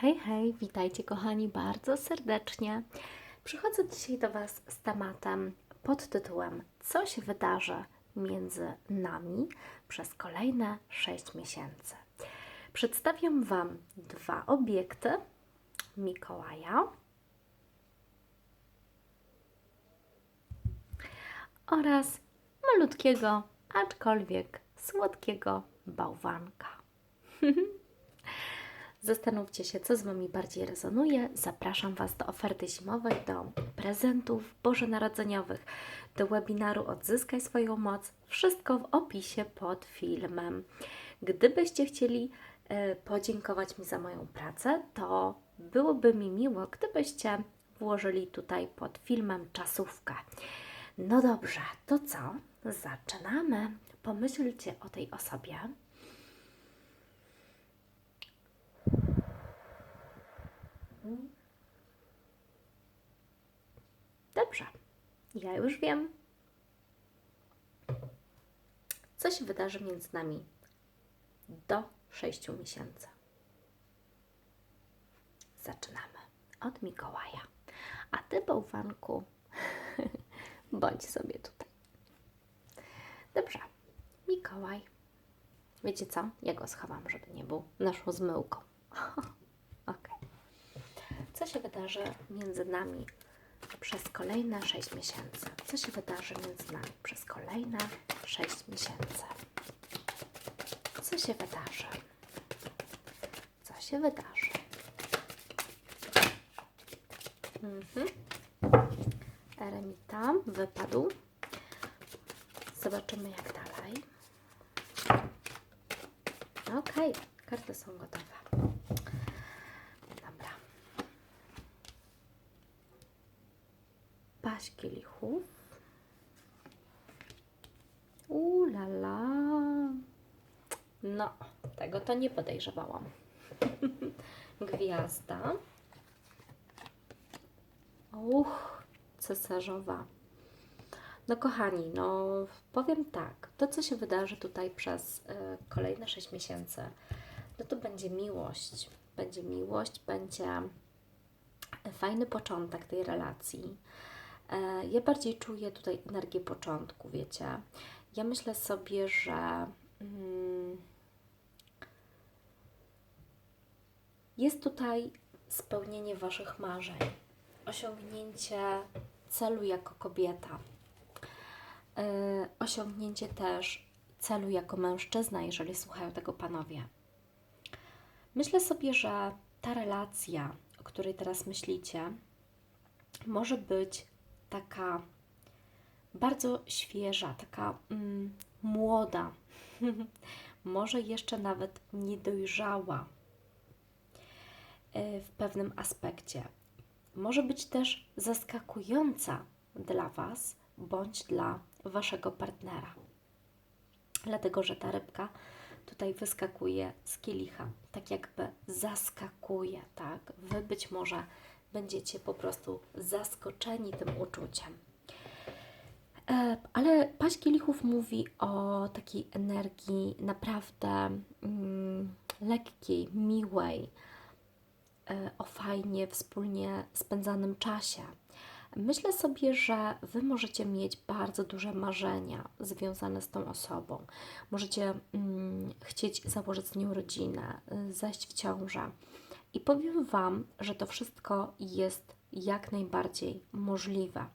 Hej, hej, witajcie kochani bardzo serdecznie. Przychodzę dzisiaj do Was z tematem pod tytułem Co się wydarzy między nami przez kolejne 6 miesięcy. Przedstawiam Wam dwa obiekty Mikołaja oraz malutkiego, aczkolwiek słodkiego bałwanka. Zastanówcie się, co z Wami bardziej rezonuje. Zapraszam Was do oferty zimowej, do prezentów bożonarodzeniowych, do webinaru Odzyskaj swoją moc. Wszystko w opisie pod filmem. Gdybyście chcieli e, podziękować mi za moją pracę, to byłoby mi miło, gdybyście włożyli tutaj pod filmem czasówkę. No dobrze, to co? Zaczynamy. Pomyślcie o tej osobie. Dobrze, ja już wiem. Co się wydarzy między nami do 6 miesięcy? Zaczynamy od Mikołaja. A ty, bałwanku, bądź sobie tutaj. Dobrze, Mikołaj. Wiecie co? Ja go schowam, żeby nie był naszą zmyłką. Okej. Co się wydarzy między nami przez kolejne 6 miesięcy? Co się wydarzy między nami przez kolejne 6 miesięcy? Co się wydarzy? Co się wydarzy? Mhm. Eremita wypadł. Zobaczymy jak dalej. Okej, karty są gotowe. Dobra. Kielichów. Ulala. No, tego to nie podejrzewałam. Gwiazda. Uch, cesarzowa. No kochani, no powiem tak, to co się wydarzy tutaj przez y, kolejne 6 miesięcy, no to będzie miłość. Będzie miłość, będzie fajny początek tej relacji. E, ja bardziej czuję tutaj energię początku, wiecie. Ja myślę sobie, że mm, jest tutaj spełnienie Waszych marzeń, osiągnięcie celu jako kobieta, e, osiągnięcie też celu jako mężczyzna, jeżeli słuchają tego panowie. Myślę sobie, że ta relacja, o której teraz myślicie, może być taka bardzo świeża, taka mm, młoda, może jeszcze nawet niedojrzała e, w pewnym aspekcie. Może być też zaskakująca dla Was bądź dla Waszego partnera. Dlatego, że ta rybka tutaj wyskakuje z kielicha, tak jakby zaskakuje, tak? Wy być może będziecie po prostu zaskoczeni tym uczuciem. E, Ale paść kielichów mówi o takiej energii naprawdę mm, lekkiej, miłej, e, o fajnie wspólnie spędzanym czasie. Myślę sobie, że Wy możecie mieć bardzo duże marzenia związane z tą osobą. Możecie mm, chcieć założyć z nią rodzinę, y, zajść w ciążę. I powiem Wam, że to wszystko jest jak najbardziej możliwe.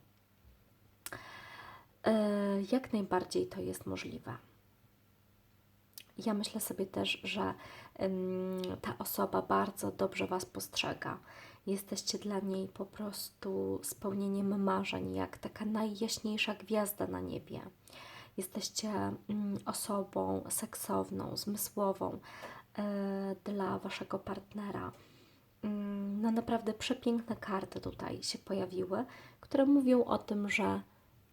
E, Jak najbardziej to jest możliwe. Ja myślę sobie też, że ta osoba bardzo dobrze Was postrzega. Jesteście dla niej po prostu spełnieniem marzeń, jak taka najjaśniejsza gwiazda na niebie. Jesteście mm, osobą seksowną, zmysłową e, dla Waszego partnera. Mm, No naprawdę przepiękne karty tutaj się pojawiły, które mówią o tym, że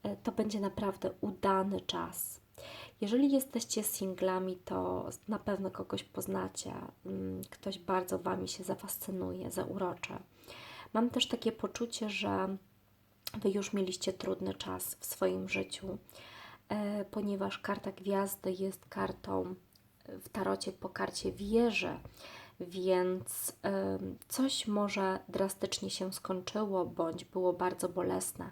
e, to będzie naprawdę udany czas. Jeżeli jesteście singlami, to na pewno kogoś poznacie, mm, ktoś bardzo Wami się zafascynuje, zauroczy. Mam też takie poczucie, że Wy już mieliście trudny czas w swoim życiu, e, ponieważ karta gwiazdy jest kartą w tarocie po karcie wieży, więc coś może drastycznie się skończyło, bądź było bardzo bolesne.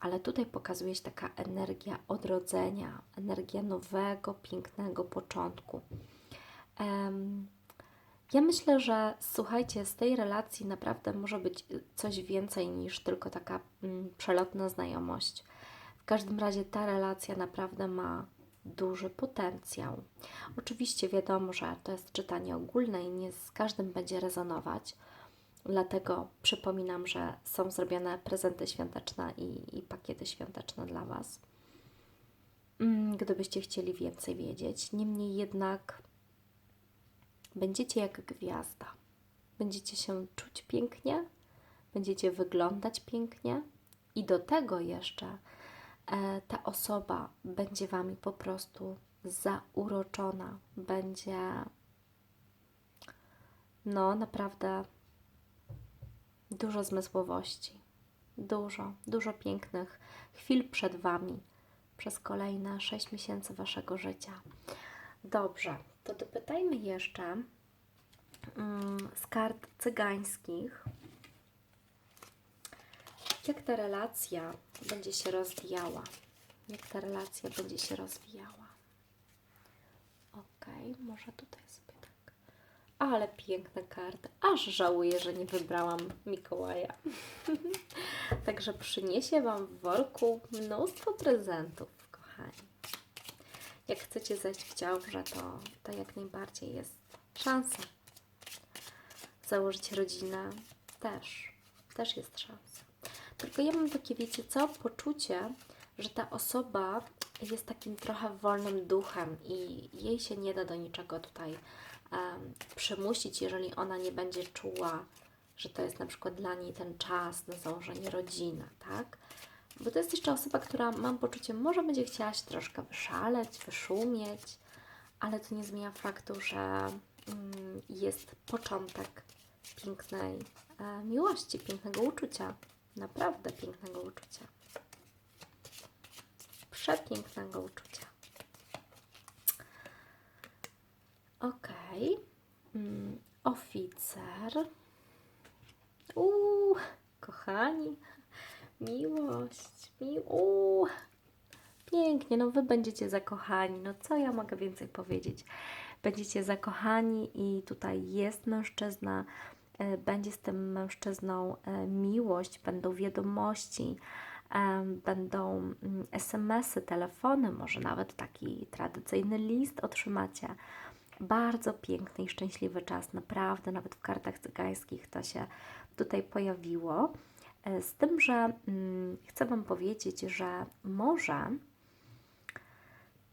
Ale tutaj pokazuje się taka energia odrodzenia, energia nowego, pięknego początku. Ja myślę, że słuchajcie, z tej relacji naprawdę może być coś więcej niż tylko taka mm, przelotna znajomość. W każdym razie ta relacja naprawdę ma duży potencjał. Oczywiście wiadomo, że to jest czytanie ogólne i nie z każdym będzie rezonować. Dlatego przypominam, że są zrobione prezenty świąteczne i, i pakiety świąteczne dla Was. Mm, Gdybyście chcieli więcej wiedzieć. Niemniej jednak będziecie jak gwiazda. Będziecie się czuć pięknie, będziecie wyglądać pięknie i do tego jeszcze ta osoba będzie Wami po prostu zauroczona. Będzie no naprawdę dużo zmysłowości, dużo, dużo pięknych chwil przed Wami przez kolejne 6 miesięcy Waszego życia. Dobrze, to dopytajmy jeszcze mm, z kart cygańskich, jak ta relacja będzie się rozwijała. Jak ta relacja będzie się rozwijała. Ok, może tutaj sobie tak. Ale piękne karty. Aż żałuję, że nie wybrałam Mikołaja. Także przyniesie Wam w worku mnóstwo prezentów, kochani. Jak chcecie zejść w ciążę, to, to jak najbardziej jest szansa. Założyć rodzinę też, też jest szansa. Tylko ja mam takie, wiecie co, poczucie, że ta osoba jest takim trochę wolnym duchem i jej się nie da do niczego tutaj um, przymusić, jeżeli ona nie będzie czuła, że to jest na przykład dla niej ten czas na założenie rodziny, tak? Bo to jest jeszcze osoba, która mam poczucie, może będzie chciała się troszkę wyszaleć, wyszumieć, ale to nie zmienia faktu, że mm, jest początek pięknej e, miłości, pięknego uczucia. Naprawdę pięknego uczucia. Przepięknego uczucia. Ok. Mm, oficer. Uuu, kochani. Miłość, miłość. Pięknie, no wy będziecie zakochani. No co ja mogę więcej powiedzieć? Będziecie zakochani i tutaj jest mężczyzna, będzie z tym mężczyzną e, miłość, będą wiadomości, e, będą mm, SMS-y, telefony, może nawet taki tradycyjny list otrzymacie. Bardzo piękny i szczęśliwy czas, naprawdę, nawet w kartach cygańskich to się tutaj pojawiło. E, Z tym, że mm, chcę Wam powiedzieć, że może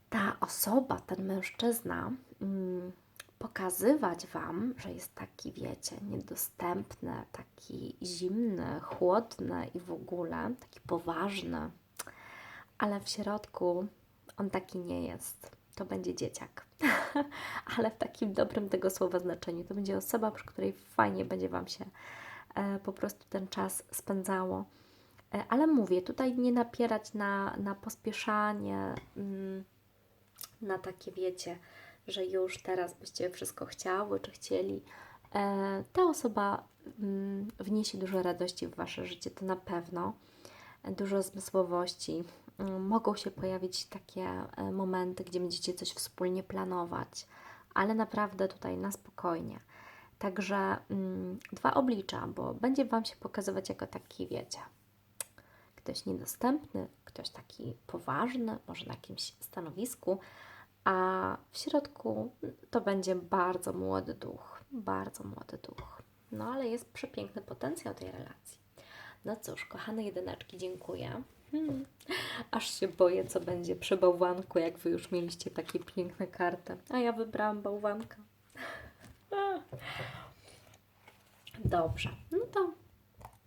ta osoba, ten mężczyzna, mm, pokazywać Wam, że jest taki, wiecie, niedostępny, taki zimny, chłodny i w ogóle taki poważny, ale w środku on taki nie jest. To będzie dzieciak, ale w takim dobrym tego słowa znaczeniu. To będzie osoba, przy której fajnie będzie Wam się e, po prostu ten czas spędzało. E, ale mówię, tutaj nie napierać na, na pospieszanie, mm, na takie, wiecie, że już teraz byście wszystko chciały czy chcieli. E, ta osoba mm, wniesie dużo radości w Wasze życie, to na pewno. Dużo zmysłowości. Mm, Mogą się pojawić takie e, momenty, gdzie będziecie coś wspólnie planować, ale naprawdę tutaj na spokojnie. Także mm, dwa oblicza, bo będzie Wam się pokazywać jako taki, wiecie, ktoś niedostępny, ktoś taki poważny, może na jakimś stanowisku, a w środku to będzie bardzo młody duch, bardzo młody duch. No ale jest przepiękny potencjał tej relacji. No cóż, kochane jedyneczki, dziękuję. Hmm. Aż się boję, co będzie przy bałwanku, jak Wy już mieliście takie piękne karty. A ja wybrałam bałwanka. Dobrze, no to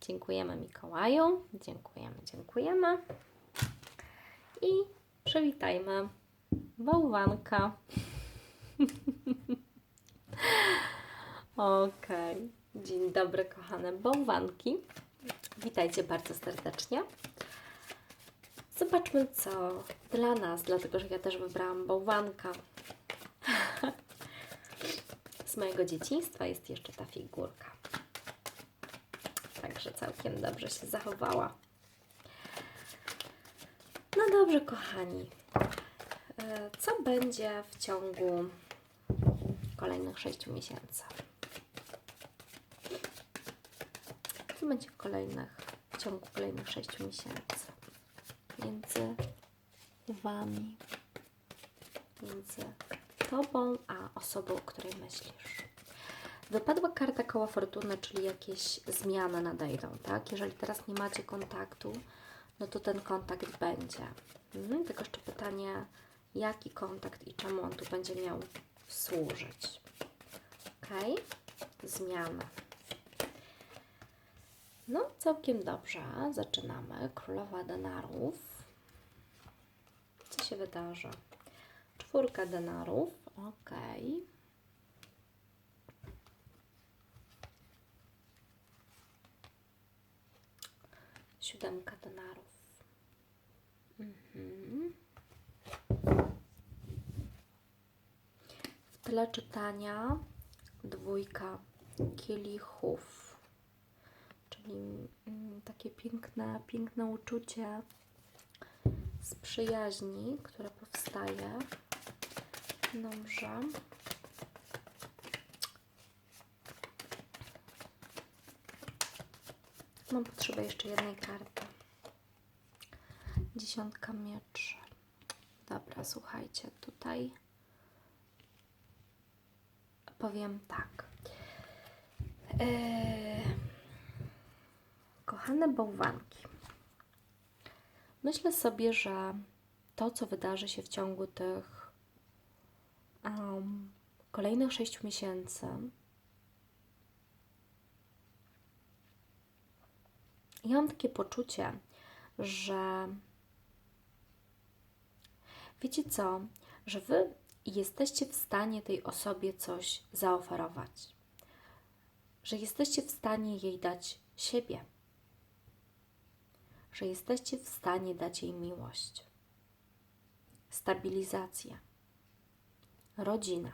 dziękujemy Mikołaju, dziękujemy, dziękujemy i przywitajmy bałwanka. Okej, dzień dobry kochane bałwanki, witajcie bardzo serdecznie. Zobaczmy co dla nas, dlatego że ja też wybrałam bałwanka. Z mojego dzieciństwa jest jeszcze ta figurka. Także całkiem dobrze się zachowała. No dobrze, kochani. E, Co będzie w ciągu kolejnych 6 miesięcy? Co będzie w kolejnych, w ciągu kolejnych 6 miesięcy? Między Wami, między Tobą a osobą, o której myślisz. Wypadła karta koła fortuny, czyli jakieś zmiany nadejdą, tak? Jeżeli teraz nie macie kontaktu, no to ten kontakt będzie. Mhm, tylko jeszcze pytanie, jaki kontakt i czemu on tu będzie miał służyć. Ok? Zmiany. No, całkiem dobrze. Zaczynamy. Królowa denarów. Co się wydarzy? Czwórka denarów. Ok. Siódemka denarów. Mhm. W tle czytania dwójka kielichów, czyli mm, takie piękne, piękne uczucie z przyjaźni, które powstaje. Dobrze. Mam potrzebę jeszcze jednej karty. Dziesiątka mieczy. Dobra, słuchajcie, tutaj powiem tak. Eee, kochane bałwanki, myślę sobie, że to, co wydarzy się w ciągu tych em, kolejnych sześciu miesięcy, ja mam takie poczucie, że wiecie co, że wy jesteście w stanie tej osobie coś zaoferować, że jesteście w stanie jej dać siebie, że jesteście w stanie dać jej miłość, stabilizację, rodzinę.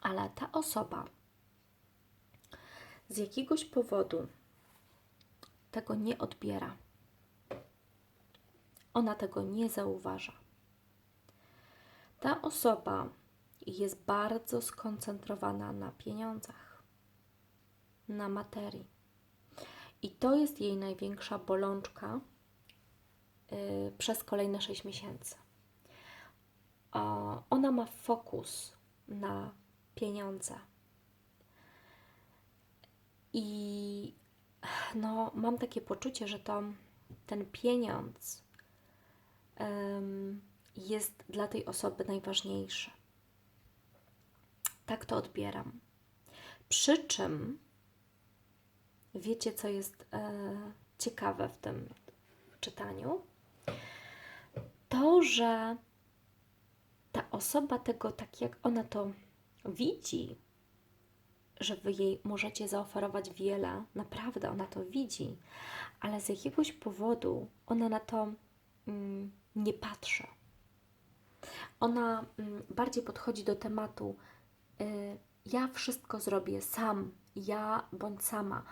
Ale ta osoba z jakiegoś powodu tego nie odbiera. Ona tego nie zauważa. Ta osoba jest bardzo skoncentrowana na pieniądzach, na materii. I to jest jej największa bolączka yy, przez kolejne 6 miesięcy. O, ona ma fokus na pieniądze. I no, mam takie poczucie, że to ten pieniądz jest dla tej osoby najważniejszy. Tak to odbieram. Przy czym wiecie, co jest e, ciekawe w tym czytaniu? To, że ta osoba tego, tak jak ona to widzi, że Wy jej możecie zaoferować wiele, naprawdę ona to widzi, ale z jakiegoś powodu ona na to nie patrzy. Ona mm, bardziej podchodzi do tematu: y, Ja wszystko zrobię sam, ja bądź sama.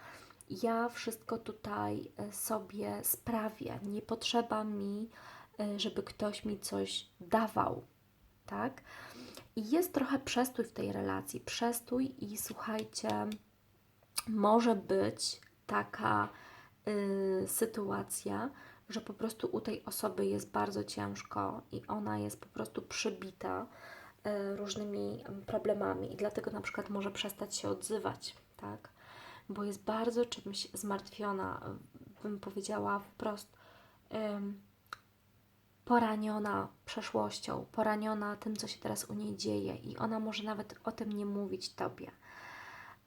Ja wszystko tutaj y, sobie sprawię. Nie potrzeba mi, y, żeby ktoś mi coś dawał, tak? I jest trochę przestój w tej relacji. Przestój i słuchajcie, może być taka y, sytuacja, że po prostu u tej osoby jest bardzo ciężko i ona jest po prostu przybita y, różnymi problemami i dlatego na przykład może przestać się odzywać, tak? Bo jest bardzo czymś zmartwiona, bym powiedziała wprost. ym, poraniona przeszłością, poraniona tym, co się teraz u niej dzieje, i ona może nawet o tym nie mówić tobie.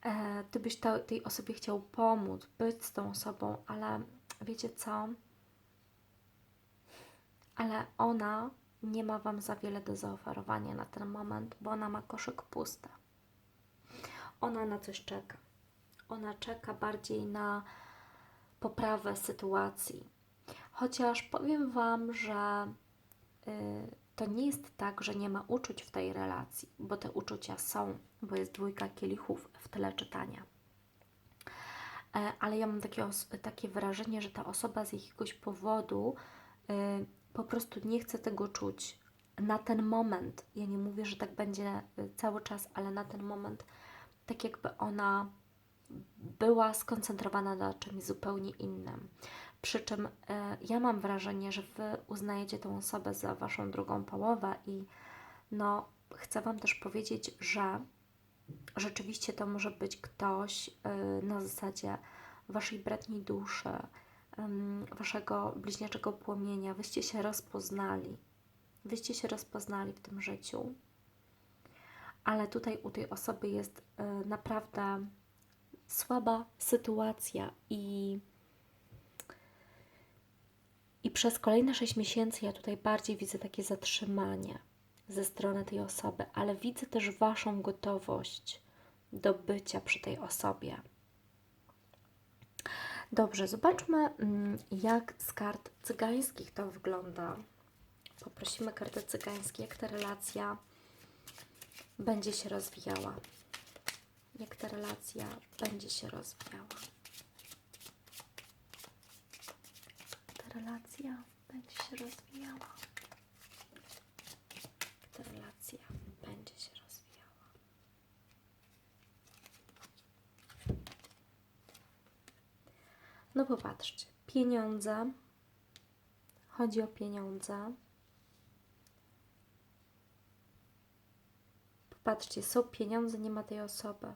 E, ty byś to, tej osobie chciał pomóc, być z tą osobą, ale wiecie co? Ale ona nie ma wam za wiele do zaoferowania na ten moment, bo ona ma koszyk pusty. Ona na coś czeka. Ona czeka bardziej na poprawę sytuacji Chociaż powiem Wam, że y, to nie jest tak, że nie ma uczuć w tej relacji, bo te uczucia są, bo jest dwójka kielichów w tyle czytania. E, Ale ja mam takie, takie wrażenie, że ta osoba z jakiegoś powodu y, po prostu nie chce tego czuć na ten moment. Ja nie mówię, że tak będzie y, cały czas, ale na ten moment, tak jakby ona była skoncentrowana na czymś zupełnie innym. Przy czym e, ja mam wrażenie, że Wy uznajecie tą osobę za Waszą drugą połowę i no, chcę Wam też powiedzieć, że rzeczywiście to może być ktoś e, na zasadzie Waszej bratniej duszy, Waszego bliźniaczego płomienia. Wyście się rozpoznali. Wyście się rozpoznali w tym życiu. Ale tutaj u tej osoby jest e, naprawdę słaba sytuacja i i przez kolejne 6 miesięcy ja tutaj bardziej widzę takie zatrzymanie ze strony tej osoby, ale widzę też Waszą gotowość do bycia przy tej osobie. Dobrze, zobaczmy, mm, jak z kart cygańskich to wygląda. Poprosimy karty cygańskie, jak ta relacja będzie się rozwijała. Jak ta relacja będzie się rozwijała. ta relacja będzie się rozwijała. Ta relacja będzie się rozwijała. No popatrzcie, pieniądze. Chodzi o pieniądze. Popatrzcie, są pieniądze, nie ma tej osoby.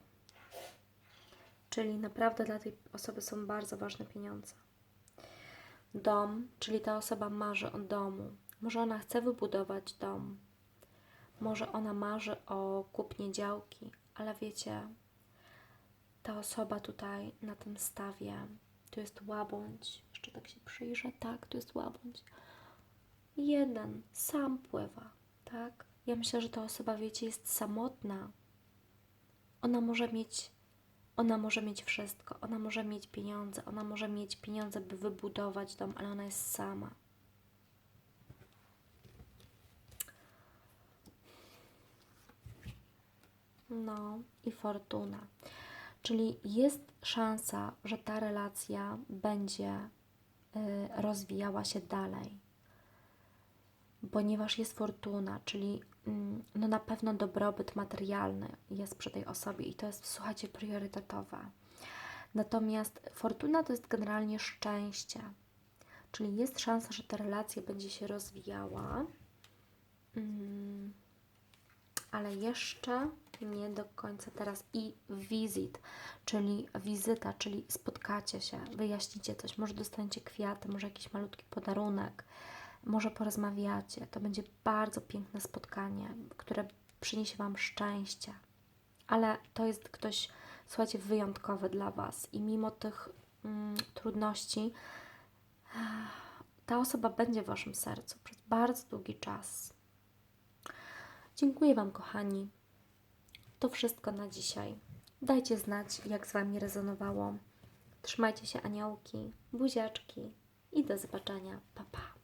Czyli naprawdę dla tej osoby są bardzo ważne pieniądze dom, czyli ta osoba marzy o domu. Może ona chce wybudować dom. Może ona marzy o kupnie działki, ale wiecie, ta osoba tutaj na tym stawie, tu jest łabędź, jeszcze tak się przyjrzę, tak, tu jest łabędź. Jeden sam pływa, tak? Ja myślę, że ta osoba, wiecie, jest samotna. Ona może mieć ona może mieć wszystko, ona może mieć pieniądze, ona może mieć pieniądze, by wybudować dom, ale ona jest sama. No i fortuna. Czyli jest szansa, że ta relacja będzie y, rozwijała się dalej, ponieważ jest fortuna, czyli mm, no na pewno dobrobyt materialny jest przy tej osobie i to jest, słuchajcie, priorytetowe. Natomiast fortuna to jest generalnie szczęście, czyli jest szansa, że ta relacja będzie się rozwijała, mm, ale jeszcze nie do końca teraz. I wizyt, czyli wizyta, czyli spotkacie się, wyjaśnicie coś, może dostaniecie kwiaty, może jakiś malutki podarunek, może porozmawiacie. To będzie bardzo piękne spotkanie, które przyniesie Wam szczęście. Ale to jest ktoś, słuchajcie, wyjątkowy dla Was i mimo tych mm, trudności, ta osoba będzie w Waszym sercu przez bardzo długi czas. Dziękuję Wam, kochani. To wszystko na dzisiaj. Dajcie znać, jak z Wami rezonowało. Trzymajcie się, aniołki, buziaczki i do zobaczenia. Pa, pa.